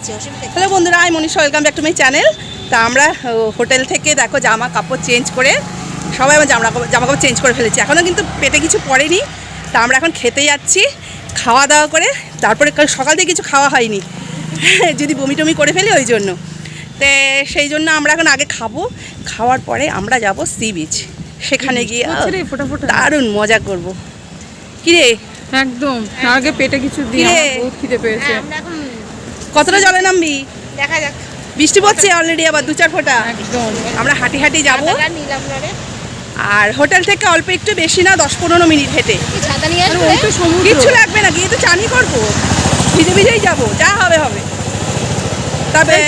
Hello বন্ধুরা I Manisha welcome back to my channel তা আমরা হোটেল থেকে দেখো জামা কাপড় চেঞ্জ করে সবাই আমার জামা কাপড় জামা কাপড় চেঞ্জ করে ফেলেছি। এখনও কিন্তু পেটে কিছু পড়েনি। তা আমরা এখন খেতে যাচ্ছি খাওয়া দাওয়া করে তারপরে কাল সকাল থেকে কিছু খাওয়া হয়নি। যদি বমি টমি করে ফেলি ওই জন্য। তে সেই জন্য আমরা এখন আগে খাব। খাওয়ার পরে আমরা যাব সি বিচ সেখানে গিয়ে। দারুণ মজা করব। কিরে? একদম আগে পেটে কিছু দিয়ে খিদে পেয়েছে। হ্যাঁ, এখন কতটা জলে নামবি? দেখা যাক। বৃষ্টি পড়ছে অলরেডি আবার দু চার ফোঁটা। একদম। আমরা হাঁটি হাঁটি যাব। আর হোটেল থেকে অল্প একটু বেশি না দশ পনেরো মিনিট হেঁটে। কিচ্ছু লাগবে না গিয়ে তো চানই করব। ভিজে ভিজেই যাব যা হবে হবে। তবে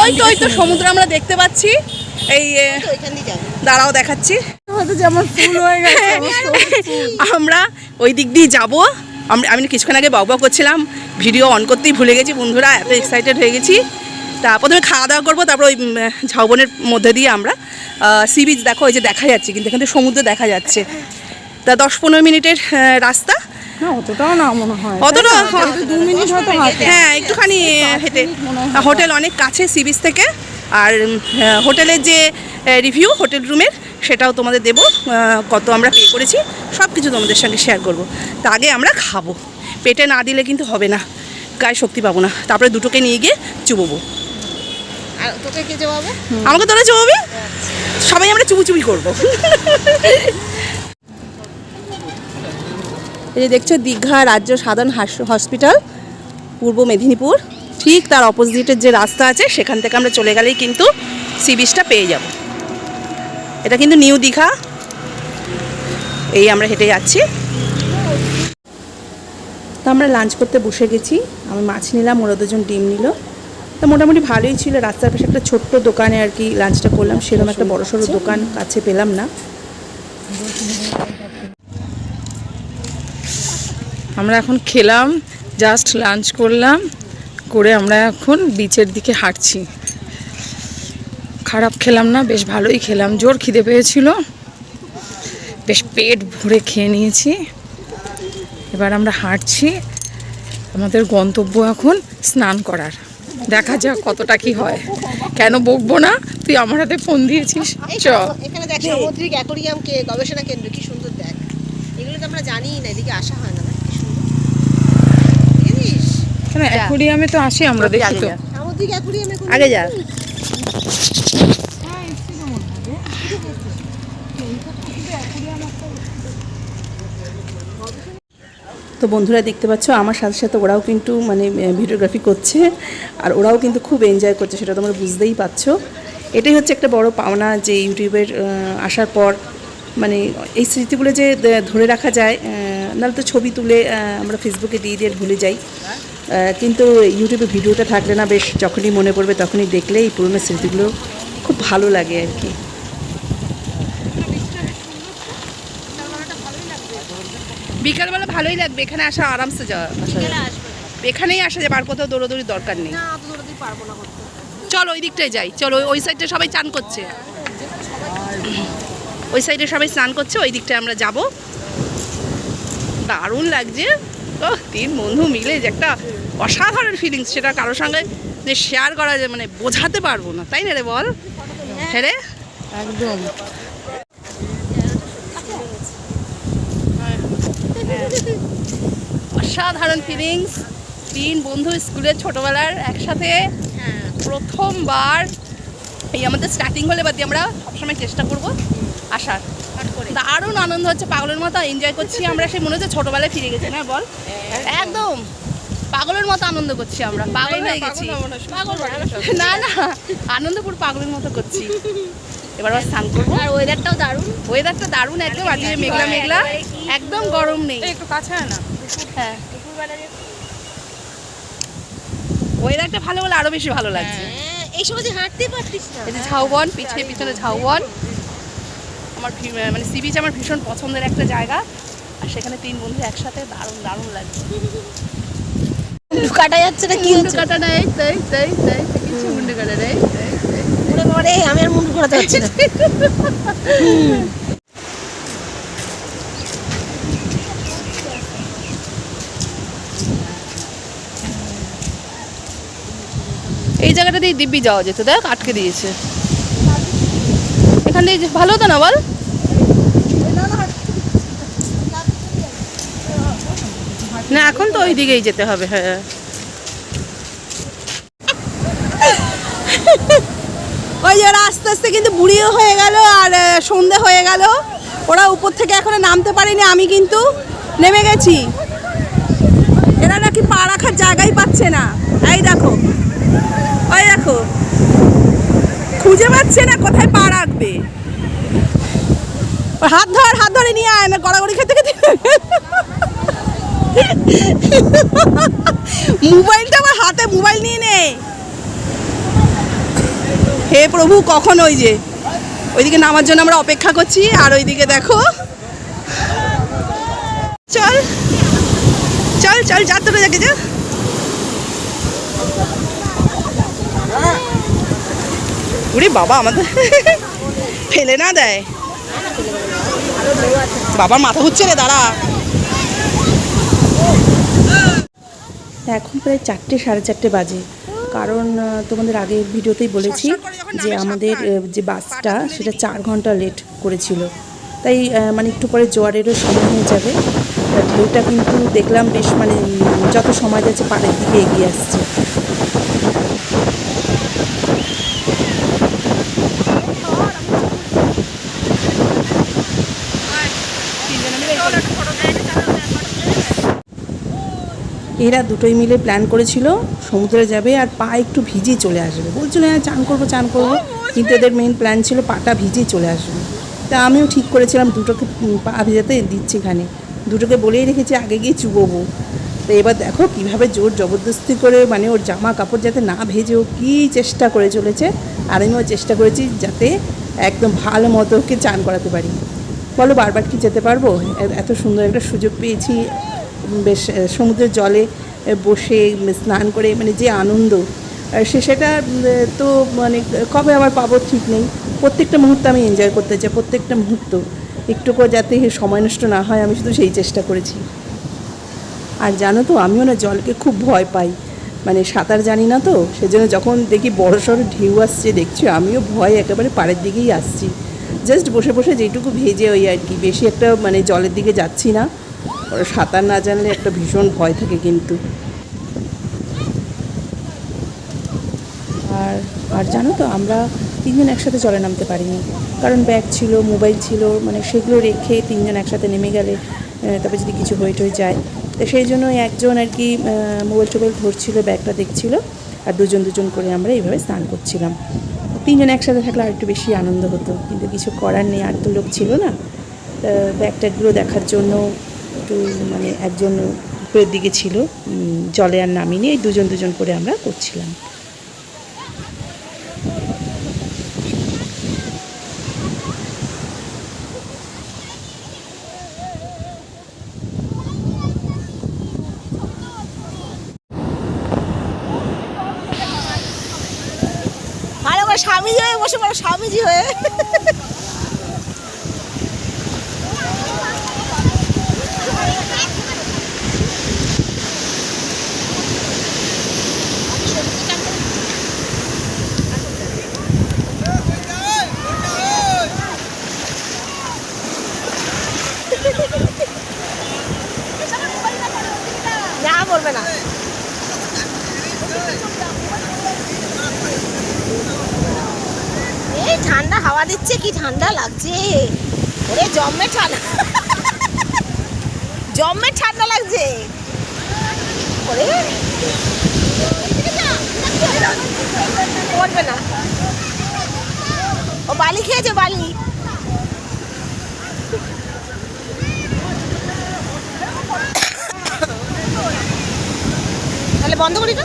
ওই তো ওই তো সমুদ্র। আমরা দেখতে পাচ্ছি। এই দাঁড়াও দেখাচ্ছি। যেমন ফুল হয়ে গেছে। আমরা ওই দিক দিয়ে যাব। আমি আমি কিছুক্ষণ আগে বাবা করছিলাম ভিডিও অন করতেই ভুলে গেছি বন্ধুরা এত এক্সাইটেড হয়ে গেছি। তা প্রথমে খাওয়া দাওয়া করব তারপর ওই ঝাউবনের মধ্যে দিয়ে আমরা। সি বিচ দেখো ওই যে দেখা যাচ্ছে কিন্তু এখান থেকে সমুদ্র দেখা যাচ্ছে। তা দশ পনেরো মিনিটের রাস্তা? না অতটাও না মনে হয়। অতটা না? হয়তো দু মিনিট হয়তো হ্যাঁ একটুখানি হেঁটে। হোটেল অনেক কাছে সি বিচ থেকে। আর হোটেলের যে রিভিউ হোটেল রুমের সেটাও তোমাদের দেবো কত আমরা পে করেছি সব কিছু তোমাদের সঙ্গে শেয়ার করব। তা আগে আমরা খাব। পেটে না দিলে কিন্তু হবে না গায়ে শক্তি পাবো না। তারপরে দুটোকে নিয়ে গিয়ে চুবোবো আমাকে তোরা চুবোবি সবাই আমরা চুবুচুবি করব। এই যে দেখছ দীঘা রাজ্য সাধারণ হাস- হসপিটাল পূর্ব মেদিনীপুর। ঠিক তার অপোজিটের যে রাস্তা আছে সেখান থেকে আমরা চলে গেলেই কিন্তু সি বিচটা পেয়ে যাব। এটা কিন্তু নিউ দীঘা। এই আমরা হেঁটে যাচ্ছি। তো আমরা লাঞ্চ করতে বসে গেছি। আমি মাছ নিলাম ওরা দুজন ডিম নিল। তো মোটামুটি ভালোই ছিল। রাস্তার পাশে একটা ছোট্ট দোকানে আর কি লাঞ্চটা করলাম। সেরকম একটা বড় সড়ো দোকান কাছে পেলাম না। আমরা এখন খেলাম জাস্ট লাঞ্চ করলাম। করে আমরা এখন বিচের দিকে হাঁটছি। খারাপ খেলাম না বেশ ভালোই খেলাম। জোর খিদে পেয়েছিল। বেশ পেট ভরে খেয়ে নিয়েছি। এবার আমরা হাঁটছি। আমাদের গন্তব্য এখন স্নান করার। দেখা যাক কতটা কি হয়। কেন বকবো না? তুই আমার হাতে ফোন দিয়েছিস। এখানে দেখ সামুদ্রিক অ্যাকোরিয়াম কে গবেষণা কেন্দ্র কি সুন্দর দেখ। এগুলো তো আমরা জানিই না এদিকে আসা হয় না না কি কেন অ্যাকোরিয়ামে তো আসি আমরা দেখি তো। সামুদ্রিক অ্যাকোরিয়ামে আগে যা। তো বন্ধুরা দেখতে পাচ্ছ, আমার সাথে সাথে ওরাও কিন্তু মানে ভিডিওগ্রাফি করছে, আর ওরাও কিন্তু খুব এনজয় করছে, সেটা তোমরা বুঝতেই পারছ। এটাই হচ্ছে একটা বড় পাওনা যে ইউটিউবের আসার পর মানে এই স্মৃতিগুলো যে ধরে রাখা যায় নাহলে তো ছবি তুলে আমরা ফেসবুকে দিয়ে দিয়ে ভুলে যাই। কিন্তু ইউটিউবে ভিডিওটা থাকলে না বেশ যখনই মনে পড়বে তখনই দেখলে এই পুরনো স্মৃতিগুলো খুব ভালো লাগে আর কি। বিকালবেলা ভালোই লাগবে এখানে আসা আরামসে যাওয়া। এখানেই আসা যাবে আর কোথাও দৌড়োদৌড়ি দরকার নেই। না অত দূর পারব না করতে চলো ওই দিকটায় যাই চলো ওই- ওই সাইডে সবাই চান করছে। ওই সাইডে সবাই স্নান করছে ওই দিকটায় আমরা যাব। দারুণ লাগছে। তিন বন্ধু মিলে যে একটা অসাধারণ ফিলিংস সেটা কারোর সঙ্গে যে শেয়ার করা যায় মানে বোঝাতে পারব না। তাই না রে বল? হ্যাঁ রে? একদম। অসাধারণ ফিলিংস তিন বন্ধু স্কুলের ছোটবেলার একসাথে হ্যাঁ প্রথমবার এই আমাদের স্টার্টিং হলে বাদ দিয়ে আমরা সবসময় চেষ্টা করব আসার। দারুণ আনন্দ হচ্ছে পাগলের মতো এনজয় করছি আমরা সেই মনে হচ্ছে ছোটবেলায় ফিরে গেছি না বল? একদম পাগলের মতো আনন্দ করছি আমরা পাগল হয়ে গেছি। না না আনন্দপুর পাগলের মতো করছি। এবার আবার স্নান করব। আর ওয়েদারটাও দারুণ। ওয়েদারটা দারুণ একদম আজকে মেঘলা মেঘলা একদম গরম নেই। একটু কাছে না। হ্যাঁ। ওয়েদারটা ভালো হলে আরও বেশি ভালো লাগছে। হ্যাঁ এই সময় যে হাঁটতে পারতিস না। এই যে ঝাউবন পিছনে পিছনে ঝাউবন। আমার মানে সি বিচ আমার ভীষণ পছন্দের একটা জায়গা। আর সেখানে তিন বন্ধু একসাথে দারুণ দারুণ লাগছে। কাটা যাচ্ছে না কাটা নাই তাই তাই তাই কিছু মুন্ডু কাটা নাই মনে পড়ে আমি আর মুন্ডু ঘোরাতে পারছি না। এই জায়গাটা দিয়ে দিব্যি যাওয়া যেত দেখ আটকে দিয়েছে। এখান দিয়ে ভালো হতো না বল? না, এখন তো ওই দিকেই যেতে হবে হ্যাঁ। ওই যে ওরা আস্তে আস্তে কিন্তু বুড়িও হয়ে গেল আর সন্ধে হয়ে গেল। ওরা উপর থেকে এখনও নামতে পারেনি, আমি কিন্তু নেমে গেছি। এরা নাকি পা রাখার জায়গাই পাচ্ছে না। এই দেখো ওই দেখো। খুঁজে পাচ্ছে না কোথায় পা রাখবে। হাত ধর, হাত ধরে নিয়ে আয় না গড়াগড়ি খেতে খেতে মোবাইলটা আমার হাতে, মোবাইল নিয়ে নে। হে প্রভু, কখন ওই যে? ওইদিকে নামার জন্য আমরা অপেক্ষা করছি, আর ওইদিকে দেখো। চল। চল চল, যা তোরা যাকে যা। উরে বাবা, আমাদের ফেলে না দেয়। বাবার মাথা ঘুরছে রে, দাঁড়া। এখন প্রায় চারটে সাড়ে চারটে বাজে। কারণ তোমাদের আগের ভিডিওতেই বলেছি যে আমাদের যে বাসটা সেটা চার ঘণ্টা লেট করেছিল। তাই মানে একটু পরে জোয়ারেরও সময় হয়ে যাবে। ঢেউটা কিন্তু দেখলাম বেশ মানে যত সময় যাচ্ছে পাড়ের দিকে এগিয়ে আসছে। এরা দুটোই মিলে প্ল্যান করেছিল, সমুদ্রে যাবে আর পা একটু ভিজে চলে আসবে। বলছিল হ্যাঁ চান করব চান করব। কিন্তু এদের মেন প্ল্যান ছিল পাটা ভিজেই চলে আসবে। তা আমিও ঠিক করেছিলাম, দুটোকে পা ভিজাতে দিচ্ছি এখানে। দুটোকে বলেই রেখেছি, আগে গিয়ে চুবোবো। তো এবার দেখো কীভাবে জোর জবরদস্তি করে মানে ওর জামা কাপড় যাতে না ভেজে, ও কী চেষ্টা করে চলেছে। আর আমিও চেষ্টা করেছি যাতে একদম ভালো মতো ওকে চান করাতে পারি। বলো, বারবার কি যেতে পারব? এত সুন্দর একটা সুযোগ পেয়েছি। সমুদ্রের জলে বসে স্নান করে মানে যে আনন্দ সে, সেটা তো মানে কবে আবার পাবো ঠিক নেই। প্রত্যেকটা মুহূর্ত আমি এনজয় করতে চাই, প্রত্যেকটা মুহূর্ত। একটু করে যাতে সময় নষ্ট না হয়, আমি শুধু সেই চেষ্টা করেছি। আর জানো তো, আমিও না জলকে খুব ভয় পাই। মানে সাঁতার জানি না তো, সেজন্য যখন দেখি বড় সড়ো ঢেউ আসছে, দেখছি আমিও ভয় একেবারে পাড়ের দিকেই আসছি। জাস্ট বসে বসে যেটুকু ভেজে ওই আর কি, বেশি একটা মানে জলের দিকে যাচ্ছি না। ওরা সাঁতার না জানলে একটা ভীষণ ভয় থাকে কিন্তু। আর আর জানো তো, আমরা তিনজন একসাথে জলে নামতে পারিনি। কারণ ব্যাগ ছিল, মোবাইল ছিল মানে সেগুলো রেখে তিনজন একসাথে নেমে গেলে তবে যদি কিছু হয়ে টয়ে যায়। তো সেই জন্য একজন আর কি মোবাইল টোবাইল ধরছিল, ব্যাগটা দেখছিল, আর দুজন দুজন করে আমরা এইভাবে স্নান করছিলাম। তিনজন একসাথে থাকলে আর একটু বেশি আনন্দ হতো, কিন্তু কিছু করার নেই, আর তো লোক ছিল না। ব্যাগ ট্যাগগুলো দেখার জন্য একটু মানে একজন উপরের দিকে ছিল জলে আর নামিনি, এই দুজন দুজন করে আমরা করছিলাম। স্বামীজি হয়ে বসে পড়ো, স্বামীজি হয়ে না বলবে না এই ঠান্ডা হাওয়া দিচ্ছে, কি ঠান্ডা লাগছে। ওরে, জম্মে ঠান্ডা। জম্মে ঠান্ডা লাগছে। ওরে। পড়বে না। ও বালি খেয়েছে, বালি। তাহলে বন্ধ করি না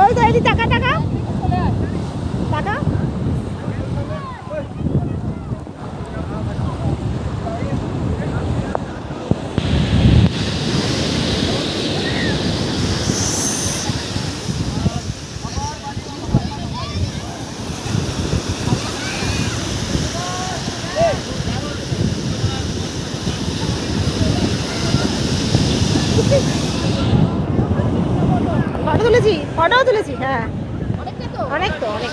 ওই তো এটি টাকা টাকা টাকা ফটো তুলেছি ফটোও তুলেছি হ্যাঁ অনেক তো অনেক।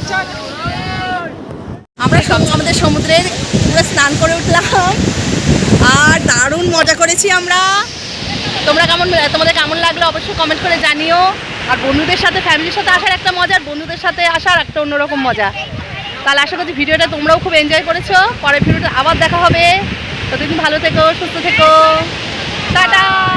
আমরা সম- আমাদের সমুদ্রে পুরো স্নান করে উঠলাম। আর দারুণ মজা করেছি আমরা। তোমরা কেমন তোমাদের কেমন লাগল অবশ্যই কমেন্ট করে জানিও। আর বন্ধুদের সাথে ফ্যামিলির সাথে আসার একটা মজা আর বন্ধুদের সাথে আসার একটা অন্যরকম মজা। তাহলে আশা করছি ভিডিওটা তোমরাও খুব এনজয় করেছ। পরের ভিডিওটা আবার দেখা হবে। ততদিন ভালো থেকো সুস্থ থেকো। টাটা!